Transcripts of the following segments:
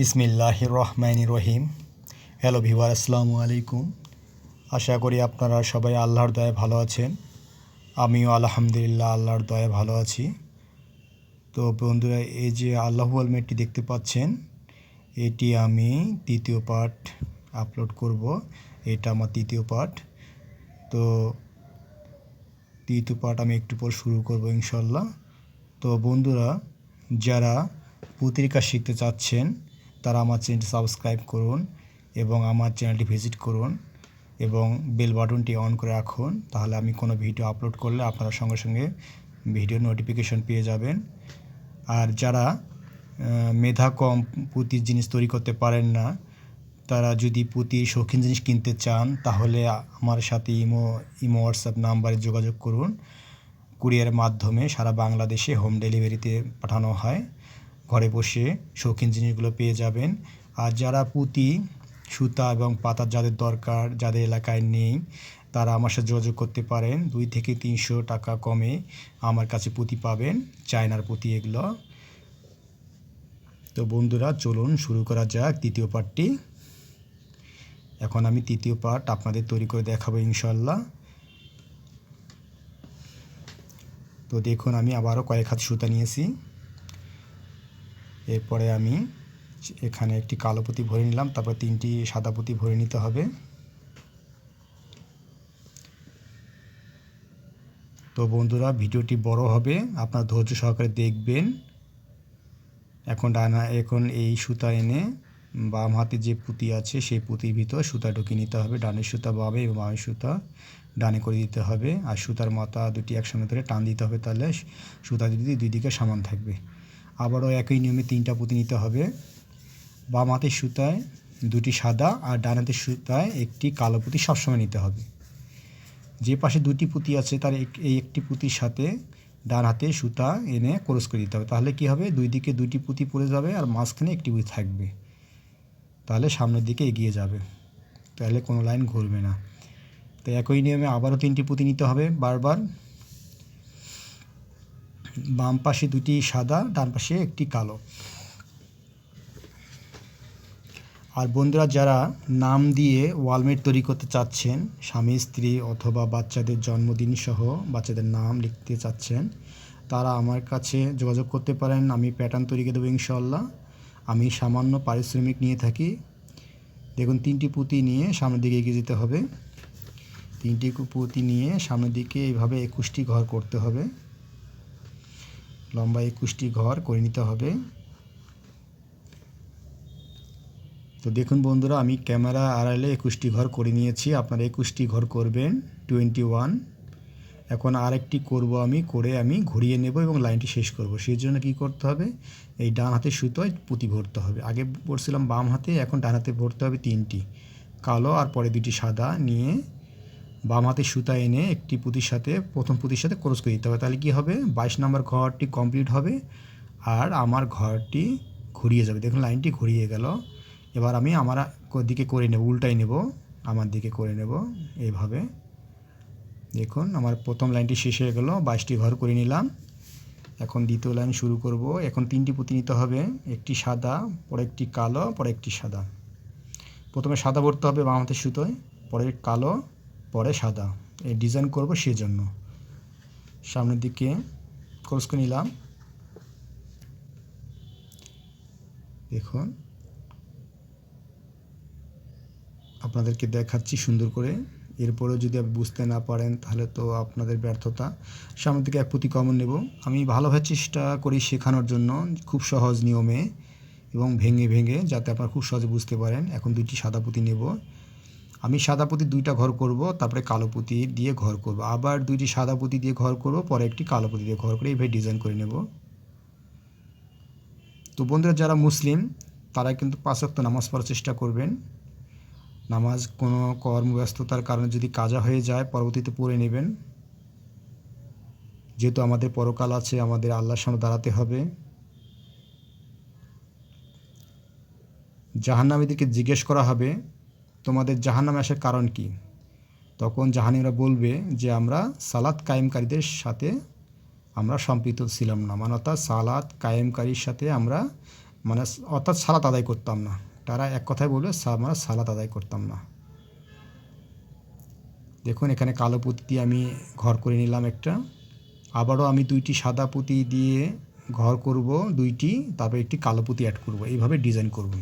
বিসমিল্লাহ রহমান রহিম হ্যালো ভিওয়ার আসসালামু আলাইকুম। আশা করি আপনারা সবাই আল্লাহর দয়ায় ভালো আছেন। আমিও আলহামদুলিল্লাহ আল্লাহর দয়ায় ভালো আছি। তো বন্ধুরা, এই যে আল্লাহ আলমেটটি দেখতে পাচ্ছেন, এটি আমি তৃতীয় পার্ট আপলোড করব। এটা আমার তৃতীয় পার্ট তো তৃতীয় পার্ট আমি একটু পর শুরু করব ইনশাল্লাহ তো বন্ধুরা, যারা পত্রিকা শিখতে চাচ্ছেন তারা আমার চ্যানেলটি সাবস্ক্রাইব করুন এবং আমার চ্যানেলটি ভিজিট করুন এবং বেল বাটনটি অন করে রাখুন। তাহলে আমি কোনো ভিডিও আপলোড করলে আপনারা সঙ্গে সঙ্গে ভিডিও নোটিফিকেশন পেয়ে যাবেন। আর যারা মেধা কম, পুঁতির জিনিস তৈরি করতে পারেন না, তারা যদি পুঁতির শৌখিন জিনিস কিনতে চান, তাহলে আমার সাথে ইমো ইমো হোয়াটসঅ্যাপ নাম্বারে যোগাযোগ করুন। কুরিয়ারের মাধ্যমে সারা বাংলাদেশে হোম ডেলিভারিতে পাঠানো হয়। ঘরে বসে শৌখিন জিনিসগুলো পেয়ে যাবেন। আর যারা পুঁতি, সুতা এবং পাতা যাদের দরকার, যাদের এলাকায় নেই, তারা আমার সাথে যোগাযোগ করতে পারেন। দুই থেকে তিনশো টাকা কমে আমার কাছে পুঁতি পাবেন, চায়নার পুঁতি এগুলো। তো বন্ধুরা, চলুন শুরু করা যাক তৃতীয় পার্টটি। এখন আমি তৃতীয় পার্ট আপনাদের তৈরি করে দেখাবো ইনশাল্লাহ তো দেখুন, আমি আবারও কয়েক হাত সুতা নিয়েছি। এরপরে আমি এখানে একটি কালো পুঁতি ভরে নিলাম, তারপর তিনটি সাদা পুঁতি ভরে নিতে হবে। তো বন্ধুরা, ভিডিওটি বড় হবে, আপনার ধৈর্য সহকারে দেখবেন। এখন ডানা, এখন এই সুতা এনে বাম হাতে যে পুঁতি আছে, সেই পুঁতির ভিতর সুতা ঢুকিয়ে নিতে হবে। ডানের সুতা বামে এবং বামের সুতা ডানে করে দিতে হবে। আর সুতার মাথা দুটি একসঙ্গে ধরে টান দিতে হবে, তাহলে সুতা দুটি দুই দিকে সমান থাকবে। আবারও একই নিয়মে তিনটা পুঁতি নিতে হবে। বাম হাতের সুতায় দুটি সাদা আর ডান হাতের সুতায় একটি কালো পুঁতি সবসময় নিতে হবে। যে পাশে দুটি পুঁতি আছে তার এই একটি পুঁতির সাথে ডান হাতে সুতা এনে ক্রস করে দিতে হবে। তাহলে কি হবে? দুই দিকে দুটি পুঁতি পড়ে যাবে আর মাঝখানে একটি পুঁতি থাকবে। তাহলে সামনের দিকে এগিয়ে যাবে। তাহলে কোনো লাইন ঘুরবে না। তো একই নিয়মে আবারও তিনটি পুঁতি নিতে হবে বারবার। বাম পাশে দুটি সাদা, ডান পাশে একটি কালো। আর বন্ধুরা, যারা নাম দিয়ে ওয়ালমেট তৈরি করতে চাচ্ছেন, স্বামী, স্ত্রী অথবা বাচ্চাদের জন্মদিন সহ বাচ্চাদের নাম লিখতে চাচ্ছেন, তারা আমার কাছে যোগাযোগ করতে পারেন। আমি প্যাটার্ন তৈরি করে দেবো ইনশাল্লাহ আমি সামান্য পারিশ্রমিক নিয়ে থাকি। দেখুন, তিনটি পুঁতি নিয়ে সামনের দিকে এগিয়ে যেতে হবে। তিনটি পুঁতি নিয়ে সামনের দিকে এইভাবে একুশটি ঘর করতে হবে। লম্বা একুশটি ঘর করে নিতে হবে। তো দেখুন বন্ধুরা, আমি ক্যামেরা আড়ালে একুশটি ঘর করে নিয়েছি। আপনারা একুশটি ঘর করবেন, টোয়েন্টি ওয়ান। এখন আরেকটি করব আমি, করে আমি ঘুরিয়ে নেব এবং লাইনটি শেষ করব। সেই জন্য কী করতে হবে, এই ডান হাতে সুতোয় পুঁতি ভরতে হবে। আগে পড়ছিলাম বাম হাতে, এখন ডান হাতে ভরতে হবে তিনটি, কালো আর পরে দুটি সাদা নিয়ে বাম হাতে সুতা এনে একটি পুঁতির সাথে, প্রথম পুঁতির সাথে ক্রস করে দিতে হবে। তাহলে কী হবে? বাইশ নম্বর ঘরটি কমপ্লিট হবে আর আমার ঘরটি ঘুরিয়ে যাবে। দেখুন, লাইনটি ঘুরিয়ে গেল। এবার আমি আমার দিকে করে নেব উল্টাই নেব, আমার দিকে করে নেব এইভাবে দেখুন, আমার প্রথম লাইনটি শেষ হয়ে গেল, বাইশটি ঘর করে নিলাম। এখন দ্বিতীয় লাইন শুরু করব। এখন তিনটি পুঁতি নিতে হবে, একটি সাদা, পরে একটি কালো, পরে একটি সাদা। প্রথমে সাদা ভরতে হবে বাম হাতের সুতোয়, পরে কালো পরে সাদা। এই ডিজাইন করব সেজন্য। সামনের দিকে ক্রস করে নিলাম। দেখুন। আপনাদেরকে দেখাচ্ছি সুন্দর করে। এরপরেও যদি আপনি বুঝতে না পারেন, তাহলে তো আপনাদের ব্যর্থতা। সামনের দিকে এক পুঁতি কমন নেব। আমি ভালোভাবে চেষ্টা করি শেখানোর জন্য, খুব সহজ নিয়মে এবং ভেঙে ভেঙে, যাতে আপনারা খুব সহজে বুঝতে পারেন। এখন দুইটি সাদা পুঁতি নেব। আমি সাদা পুঁতি দুইটা ঘর করব, তারপরে কালো পুঁতি দিয়ে ঘর করব। আবার দুইটি সাদা পুঁতি দিয়ে ঘর করব, পরে একটি কালো পুঁতি দিয়ে ঘর করে এইভাবে ডিজাইন করে নেব। তো বন্ধুরা, যারা মুসলিম, তারা কিন্তু পাঁচ ওয়াক্ত নামাজ পড়ার চেষ্টা করবেন। নামাজ কোনো কর্মব্যস্ততার কারণে যদি কাজা হয়ে যায়, পরবর্তীতে পড়ে নেবেন। যেহেতু আমাদের পরকাল আছে, আমাদের আল্লাহর সামনে দাঁড়াতে হবে। জাহান্নামীদেরকে জিজ্ঞেস করা হবে তোমাদের জাহান্নামে আসার কারণ কি? তখন জাহানিরা বলবে যে, আমরা সালাত কায়েমকারীদের সাথে আমরা সম্পৃক্ত ছিলাম না। মানে অর্থাৎ সালাত কায়েমকারীর সাথে আমরা মানে অর্থাৎ সালাত আদায় করতাম না। তারা এক কথায় বলবে আমরা সালাত আদায় করতাম না। দেখুন, এখানে কালো পুঁতি দিয়ে আমি ঘর করে নিলাম একটা। আবারও আমি দুইটি সাদা পুঁতি দিয়ে ঘর করব, দুইটি, তারপর একটি কালো পুঁতি অ্যাড করব। এইভাবে ডিজাইন করব।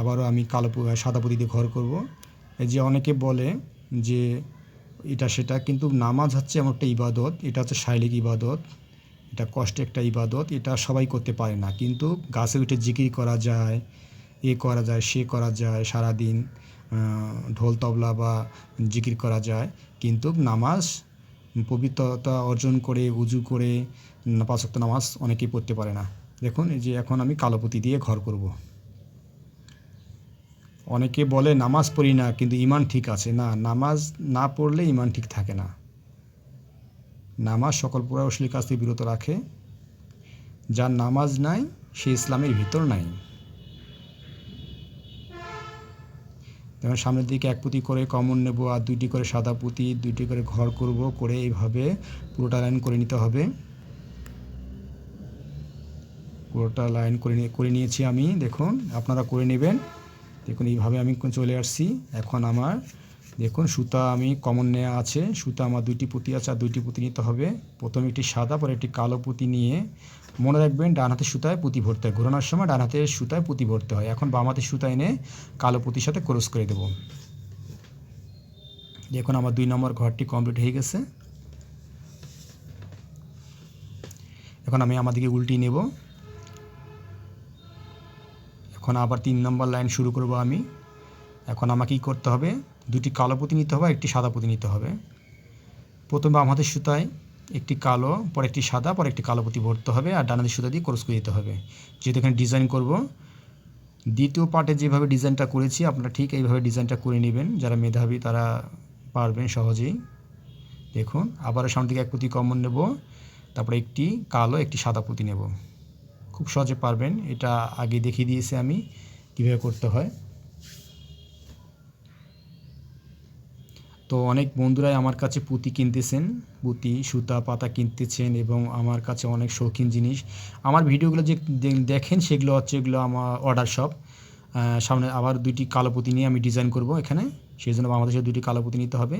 আবারও আমি কালো সাদা পুঁতি দিয়ে ঘর করব। এই যে অনেকে বলে যে এটা সেটা, কিন্তু নামাজ হচ্ছে এমন একটা ইবাদত, এটা হচ্ছে শারীরিক ইবাদত, এটা কষ্ট একটা ইবাদত, এটা সবাই করতে পারে না। কিন্তু গাছে উঠে জিকির করা যায়, এ করা যায়, সে করা যায়, সারাদিন ঢোল তবলা বা জিকির করা যায়। কিন্তু নামাজ, পবিত্রতা অর্জন করে, উজু করে পাঁচক্ত নামাজ অনেকেই পড়তে পারে না। দেখুন, এই যে এখন আমি কালো পুঁতি দিয়ে ঘর করব। অনেকে বলে নামাজ পড়ি না, কিন্তু ইমান ঠিক আছে। না, নামাজ না পড়লে ইমান ঠিক থাকে না। নামাজ সকল প্রভাবশীল কাছ থেকে বিরত রাখে। যার নামাজ নাই, সে ইসলামের ভিতর নাই। যেমন সামনের দিকে এক পুঁতি করে কমন নেব আর দুইটি করে সাদা পুঁতি, দুইটি করে ঘর করব, করে এইভাবে পুরোটা লাইন করে নিতে হবে। পুরোটা লাইন করে করে নিয়েছি আমি, দেখুন, আপনারা করে নেবেন। দেখুন, এইভাবে আমি চলে আসছি। এখন আমার, দেখুন, সুতা আমি কমন নেওয়া আছে। সুতা আমার দুইটি পুঁতি আছে আর দুইটি পুঁতি নিতে হবে। প্রথমে একটি সাদা, পরে একটি কালো পুঁতি নিয়ে মনে রাখবেন, ডান হাতে সুতায় পুঁতি ভরতে হয়। ঘোরানোর সময় ডান হাতে সুতায় পুঁতি ভরতে হয়। এখন বাম হাতে সুতা এনে কালো পুঁতির সাথে ক্রস করে দেবো। দেখুন, আমার দুই নম্বর ঘরটি কমপ্লিট হয়ে গেছে। এখন আমি আমাদেরকে উল্টি নেব। এখন আবার তিন নম্বর লাইন শুরু করব আমি। এখন আমাকে কী করতে হবে? দুটি কালো পুঁতি নিতে হবে, একটি সাদা পুঁতি নিতে হবে। প্রথমে হাতের সুতায় একটি কালো, পরে একটি সাদা, পরে একটি কালো পুঁতি ভরতে হবে আর ডানাদের সুতা দিয়ে ক্রস করে দিতে হবে। যেহেতু এখানে ডিজাইন করব, দ্বিতীয় পার্টে যেভাবে ডিজাইনটা করেছি, আপনারা ঠিক এইভাবে ডিজাইনটা করে নেবেন। যারা মেধাবী, তারা পারবেন সহজেই। দেখুন আবার সামনে দিকে এক পুঁতি কমন নেব, তারপরে একটি কালো, একটি সাদা পুঁতি নেব। খুব সহজে পারবেন। এটা আগে দেখিয়ে দিয়েছি আমি, কীভাবে করতে হয়। তো অনেক বন্ধুরাই আমার কাছে পুঁতি কিনতেছেন, পুঁতি, সুতা, পাতা কিনতেছেন এবং আমার কাছে অনেক শৌখিন জিনিস। আমার ভিডিওগুলো যে দেখেন সেগুলো হচ্ছে এগুলো আমার অর্ডার সব সামনে আবার দুইটি কালো পুঁতি নিয়ে আমি ডিজাইন করব এখানে সেই জন্য বাংলাদেশে দুইটি কালো পুঁতি নিতে হবে।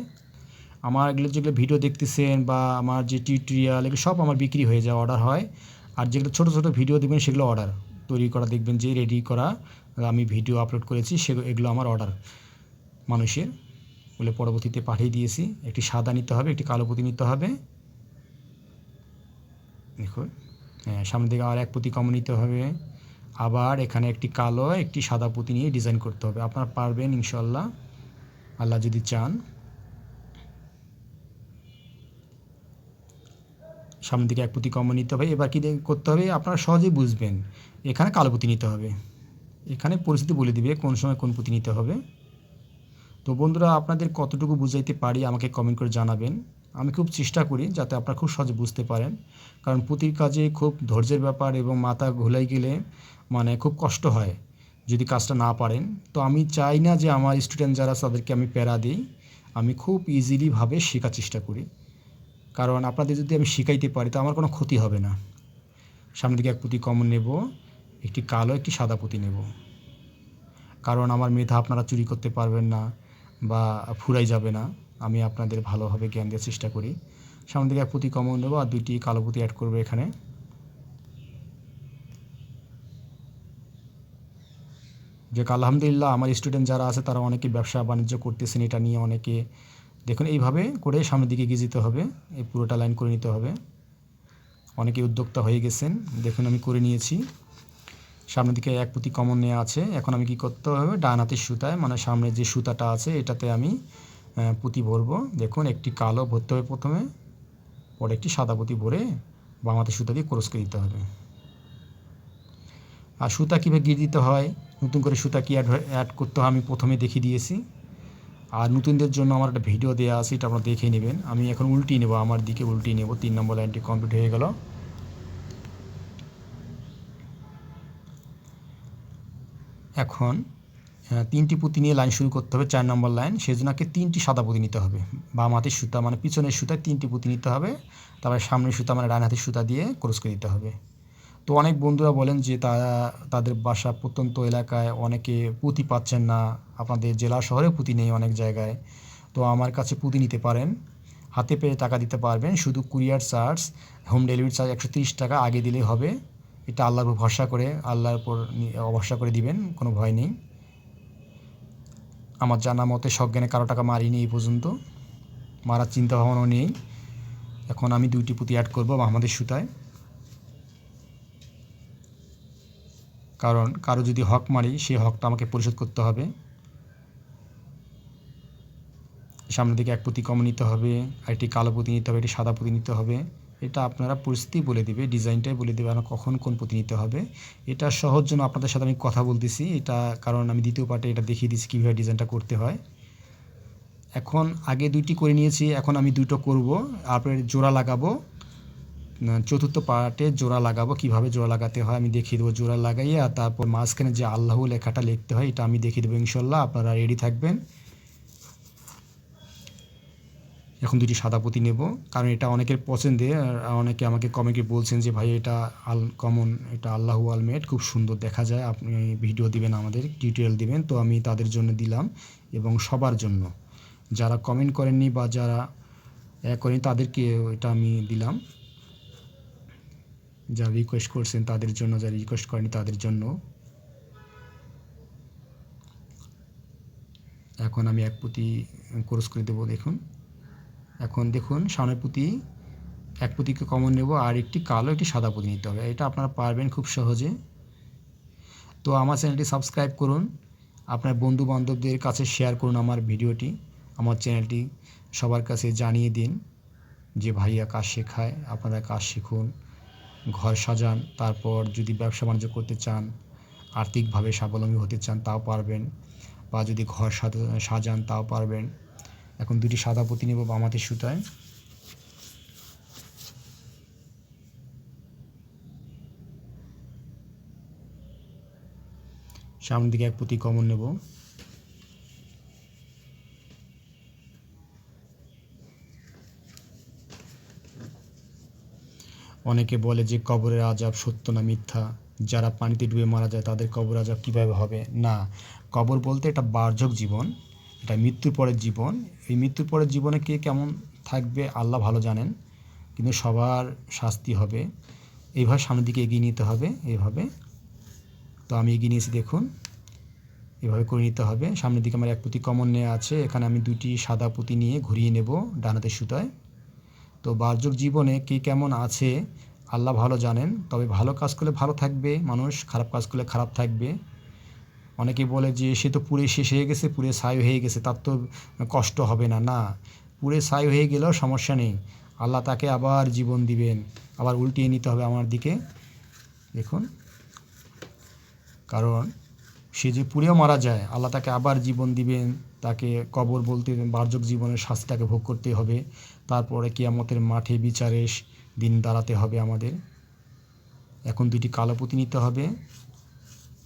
আমার এগুলো যেগুলো ভিডিও দেখতেছেন বা আমার যে টিউটোরিয়াল এগুলো সব আমার বিক্রি হয়ে যায় অর্ডার হয়। আর যেগুলো ছোটো ছোটো ভিডিও দেখবেন সেগুলো অর্ডার তৈরি করা, দেখবেন যে রেডি করা, আমি ভিডিও আপলোড করেছি সেগুলো এগুলো আমার অর্ডার মানুষের। বলে পরবর্তীতে পাঠিয়ে দিয়েছি। একটি সাদা নিতে হবে, একটি কালো পুঁতি নিতে হবে। দেখুন হ্যাঁ সামনের দিকে আর এক পুঁতি কম নিতে হবে। আবার এখানে একটি কালো, একটি সাদা পুঁতি নিয়ে ডিজাইন করতে হবে। আপনারা পারবেন ইনশাল্লাহ আল্লাহ যদি চান। সামনের দিকে এক পুঁতি কম নিতে হবে। এবার কী করতে হবে? আপনারা সহজেই বুঝবেন। এখানে কালো পুঁতি নিতে হবে। এখানে পরিস্থিতি বলে দিবে কোন সময় কোন পুঁতি নিতে হবে। তো বন্ধুরা, আপনাদের কতটুকু বুঝাইতে পারি আমাকে কমেন্ট করে জানাবেন। আমি খুব চেষ্টা করি যাতে আপনারা খুব সহজে বুঝতে পারেন। কারণ পুঁতির কাজে খুব ধৈর্যের ব্যাপার এবং মাথা ঘোলাই গেলে মানে খুব কষ্ট হয় যদি কাজটা না পারেন। তো আমি চাই না যে আমার স্টুডেন্ট যারা তাদেরকে আমি প্যারা দিই, আমি খুব ইজিলিভাবে শেখার চেষ্টা করি। কারণ আপনাদের যদি আমি শিখাইতে পারি, তো আমার কোনো ক্ষতি হবে না। সামনের দিকে এক পুঁতি কমন নেব, একটি কালো, একটি সাদা পুঁতি নেব। কারণ আমার মেধা আপনারা চুরি করতে পারবেন না বা ফুরাই যাবে না। আমি আপনাদের ভালোভাবে জ্ঞান দেওয়ার চেষ্টা করি। সামনের দিকে এক পুঁতি কমন নেব আর দুইটি কালো পুঁতি অ্যাড করব এখানে। যে আলহামদুলিল্লাহ, আমার স্টুডেন্ট যারা আছে, তারা অনেকে ব্যবসা বাণিজ্য করতেছেন, এটা নিয়ে অনেকে দেখুন, এইভাবে করে সামনের দিকে এগিয়ে যেতে হবে। এই পুরোটা লাইন করে নিতে হবে। অনেকে উদ্যোক্তা হয়ে গেছেন। দেখুন, আমি করে নিয়েছি। সামনের দিকে এক পুঁতি কমন নেওয়া আছে। এখন আমি কি করতে হবে? ডান হাতের সুতায় মানে সামনে যে সুতাটা আছে, এটাতে আমি পুঁতি ভরবো। দেখুন, একটি কালো ভরতে হবে প্রথমে। পরে একটি সাদা পুঁতি ভরে বাম হাতের সুতা দিয়ে ক্রস করে দিতে হবে। আর সুতা কীভাবে গিয়ে দিতে হয়? নতুন করে সুতা কি অ্যাড অ্যাড করতে হয়? আমি প্রথমে দেখিয়ে দিয়েছি। আর নতুনদের জন্য আমার একটা ভিডিও দেওয়া আছে, এটা আপনারা দেখে নেবেন। আমি এখন উল্টিয়ে নেব, আমার দিকে উল্টিয়ে নেব। তিন নম্বর লাইনটি কমপ্লিট হয়ে গেল। এখন তিনটি পুঁতি নিয়ে লাইন শুরু করতে হবে, চার নম্বর লাইন সেই জন্য আগে তিনটি সাদা পুঁতি নিতে হবে। বাম হাতের সুতা মানে পিছনের সুতায় তিনটি পুঁতি নিতে হবে। তারপরে সামনের সুতা মানে ডান হাতের সুতা দিয়ে ক্রস করে দিতে হবে। তো অনেক বন্ধুরা বলেন যে তারা তাদের বাসা প্রত্যন্ত এলাকায় অনেকে পুঁতি পাচ্ছেন না। আপনাদের জেলা শহরে পুঁতি নেই অনেক জায়গায়। তো আমার কাছে পুঁতি নিতে পারেন। হাতে পেয়ে টাকা দিতে পারবেন। শুধু courier charge, home delivery charge একশো তিরিশ টাকা আগে দিলেই হবে। এটা আল্লাহর উপর ভরসা করে, আল্লাহর উপর ভরসা করে দিবেন, কোনো ভয় নেই। আমার জানা মতে সজ্ঞানে কারও টাকা মারিনি এই পর্যন্ত। মারার চিন্তা ভাবনাও নেই। এখন আমি দুইটি পুঁতি অ্যাড করব আমাদের সুতায়। কারণ কারও যদি হক মারি সেই হকটা আমাকে পরিশোধ করতে হবে। সামনের দিকে এক পুঁতি কম নিতে হবে একটি কালো পুঁতি নিতে হবে, একটি সাদা পুঁতি নিতে হবে। এটা আপনারা পরিস্থিতি বলে দিবে, ডিজাইনটাই বলে দেবে আমার কখন কোন পুঁতি নিতে হবে। এটা সহজ জন্য আপনাদের সাথে আমি কথা বলতেছি। এটা কারণ আমি দ্বিতীয় পার্টে এটা দেখিয়ে দিচ্ছি কীভাবে ডিজাইনটা করতে হয়। এখন আগে দুইটি করে নিয়েছি, এখন আমি দুটো করব। তারপরে জোড়া লাগাবো। চতুর্থ পার্টে জোড়া লাগাবো, কীভাবে জোড়া লাগাতে হয় আমি দেখিয়ে দেবো জোড়া লাগাইয়ে আর তারপর মাঝখানে যে আল্লাহ লেখাটা লিখতে হয় এটা আমি দেখিয়ে দেবো ইনশাল্লাহ আপনারা রেডি থাকবেন। এখন দুটি সাদা পুঁতি নেব, কারণ এটা অনেকের পছন্দে অনেকে আমাকে কমেন্টে বলছেন যে, ভাই, এটা আল কমন এটা আল্লাহু আলমেট খুব সুন্দর দেখা যায়, আপনি ভিডিও দিবেন আমাদের টিউটোরিয়াল দিবেন। তো আমি তাদের জন্য দিলাম এবং সবার জন্য। যারা কমেন্ট করেননি বা যারা করেনি তাদেরকে এটা আমি দিলাম। যারা রিকোয়েস্ট করছেন তাদের জন্য যারা রিকোয়েস্ট করেনি তাদের জন্য। এখন আমি এক পুঁতি কোর্স করে দেবো, দেখুন। এখন দেখুন, সামনের পুঁতি, এক পুঁতিকে কমন নেব আর একটি কালো, একটি সাদা পুঁতি নিতে হবে। এটা আপনারা পারবেন খুব সহজে। তো আমার চ্যানেলটি সাবস্ক্রাইব করুন। আপনার বন্ধু বান্ধবদের কাছে শেয়ার করুন আমার ভিডিওটি। আমার চ্যানেলটি সবার কাছে জানিয়ে দিন যে ভাইয়া কাজ শেখায়, আপনারা কাজ শিখুন। ঘর সাজান, তারপর যদি ব্যবসা বাণিজ্য করতে চান, আর্থিকভাবে স্বাবলম্বী হতে চান, তাও পারবেন। বা যদি ঘর সাজা- সাজান, তাও পারবেন। এখন দুটি সাদা পুঁতি নেব বামাতের সুতায়। সামনের দিকে এক পুঁতি কমন নেব। অনেকে বলে যে কবরের আজাব সত্য না মিথ্যা। যারা পানিতে ডুবে মারা যায়, তাদের কবর আজাব কীভাবে হবে? না, কবর বলতে এটা বার্ধক জীবন, এটা মৃত্যুর পরের জীবন। এই মৃত্যুর পরের জীবনে কে কেমন থাকবে, আল্লাহ ভালো জানেন, কিন্তু সবার শাস্তি হবে। এইভাবে সামনের দিকে এগিয়ে নিতে হবে, এইভাবে। তো আমি এগিয়ে নিয়েছি, দেখুন। এভাবে করে নিতে হবে। সামনের দিকে আমার এক পুঁতি কমন নেওয়া আছে। এখানে আমি দুটি সাদা পুঁতি নিয়ে ঘুরিয়ে নেব ডানাতে সুতায়। তো বার্ধক জীবনে কে কেমন আছে, আল্লাহ ভালো জানেন। তবে ভালো কাজ করলে ভালো থাকবে মানুষ, খারাপ কাজ করলে খারাপ থাকবে। অনেকে বলে যে, সে তো পুড়ে শেষ হয়ে গেছে, পুরে ছাই হয়ে গেছে, তার তো কষ্ট হবে না। না পুড়ে ছাই হয়ে গেলেও সমস্যা নেই। আল্লাহ তাকে আবার জীবন দিবেন, আবার উল্টিয়ে নিতে হবে আমার দিকে। দেখুন, কারণ সে যে পুড়েও মারা যায়, আল্লাহ তাকে আবার জীবন দিবেন, তাকে কবর বলতে বার্ধক জীবনের শাস্তিটাকে ভোগ করতে হবে। তারপরে কিয়ামতের মাঠে বিচারে দিন দাঁড়াতে হবে আমাদের। এখন দুটি কালো পুঁতি নিতে হবে।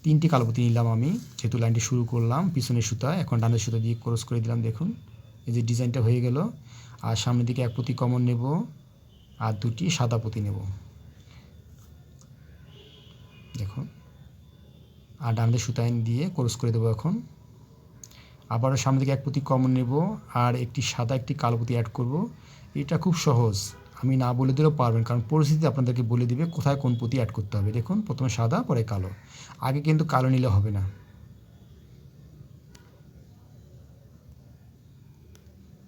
তিনটি কালো পুঁতি নিলাম আমি, যেহেতু লাইনটি শুরু করলাম, পিছনের সুতা, এখন ডানের সুতা দিয়ে ক্রস করে দিলাম, দেখুন। এই যে ডিজাইনটা হয়ে গেল, আর সামনের দিকে এক পুঁতি কমন নেব, আর দুটি সাদা পুঁতি নেব। দেখুন। আর ডানদের সুতায় দিয়ে ক্রস করে দেবো এখন। আবারও সামনে দিকে এক পুঁতি কমন নেব আর একটি সাদা, একটি কালো পুঁতি অ্যাড করব। এটা খুব সহজ। আমি না বলে দিলেও পারবেন, কারণ পরিস্থিতি আপনাদেরকে বলে দিবে কোথায় কোন পুঁতি অ্যাড করতে হবে। দেখুন, প্রথমে সাদা, পরে কালো। আগে কিন্তু কালো নিলে হবে না।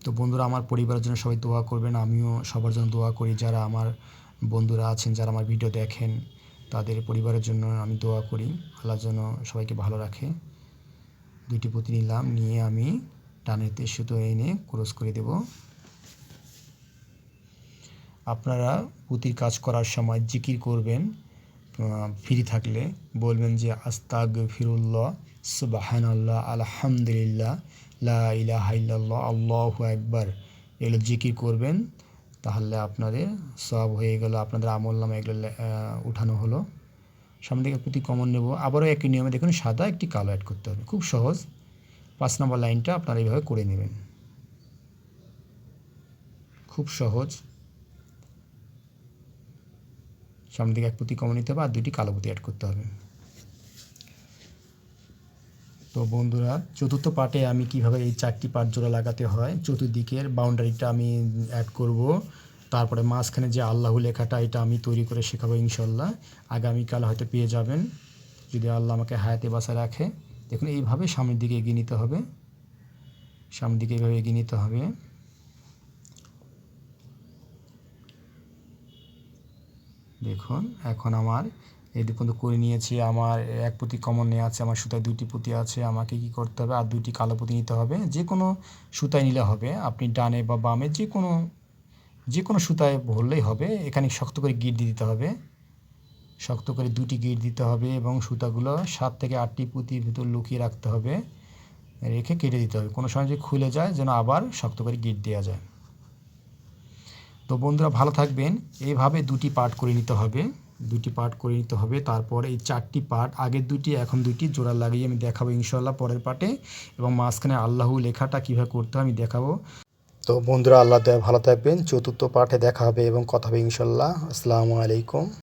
তো বন্ধুরা, আমার পরিবারের জন্য সবাই দোয়া করবেন। আমিও সবার জন্য দোয়া করি। যারা আমার বন্ধুরা আছেন, যারা আমার ভিডিও দেখেন, তাদের পরিবারের জন্য আমি দোয়া করি। আল্লাহ যেন সবাইকে ভালো রাখে। দুইটি পুঁতি নিলাম নিয়ে আমি টানেতে সুতো এনে ক্রস করে দেব। আপনারা পুঁতির কাজ করার সময় জিকির করবেন ফ্রি থাকলে বলবেন যে আস্তাগ ফিরুল্লাহ সুবাহান আল্লাহ আলহামদুলিল্লাহ, লা ইলাহা ইল্লাল্লাহ, আল্লাহু একবার এগুলো জিকির করবেন, তাহলে আপনাদের সব হয়ে গেল, আপনাদের আমল নামে এগুলো উঠানো হলো। সামনে থেকে প্রতি কমন নেব। আবারও একই নিয়মে দেখুন, সাদা একটি কালো অ্যাড করতে হবে। খুব সহজ। পাঁচ নম্বর লাইনটা আপনারা এইভাবে করে নেবেন। খুব সহজ। সামনে দিকে এক পুঁতি কমন নিতে হবে আর দুইটি কালো পুঁতি অ্যাড করতে হবে। তো বন্ধুরা, চতুর্থ পার্টে আমি কীভাবে এই চারটি পার্ট জোড়া লাগাতে হয়, চতুর্দিকের বাউন্ডারিটা আমি অ্যাড করব। তারপরে মাঝখানে যে আল্লাহ লেখাটা, এটা আমি তৈরি করে শেখাবো ইনশাল্লাহ আগামীকাল হয়তো পেয়ে যাবেন, যদি আল্লাহ আমাকে হায়াতে বাসা রাখে। দেখুন, এইভাবে সামনের দিকে এগিয়ে নিতে হবে। সামনের দিকে এইভাবে এগিয়ে নিতে হবে। দেখুন, এখন আমার এই পর্যন্ত করে নিয়েছি, আমার এক পুঁতি কমন নেওয়া আছে, আমার সুতায় দুইটি পুঁতি আছে, আমাকে কি করতে হবে? আর দুইটি কালো পুঁতি নিতে হবে। যে কোনো সুতায় নিলে হবে। আপনি ডানে বা বামে যে কোনো যে কোনো সুতায় ভরলেই হবে, এখানে শক্ত করে গিট দিতে হবে। শক্ত করে দুটি গিট দিতে হবে এবং সুতাগুলো সাত থেকে আটটি পুঁতির ভিতর লুকিয়ে রাখতে হবে, রেখে কেটে দিতে হবে। কোনো সময় যদি খুলে যায়, যেন আবার শক্ত করে গিট দেওয়া যায়। তো বন্ধুরা, ভালো থাকবেন। এইভাবে দুটি পার্ট করে নিতে হবে, দুটি পার্ট করে নিতে হবে। তারপর এই চারটি পার্ট, আগের দুটি, এখন দুটি, জোড়া লাগিয়ে আমি দেখাবো ইনশাল্লাহ পরের পার্টে এবং মাঝখানে আল্লাহু লেখাটা কীভাবে করতে হয় আমি দেখাবো। তো বন্ধুরা, আল্লাহ ভালো থাকবেন। চতুর্থ পাঠে দেখা হবে এবং কথা হবে ইনশাল্লাহ। আসসালামু আলাইকুম।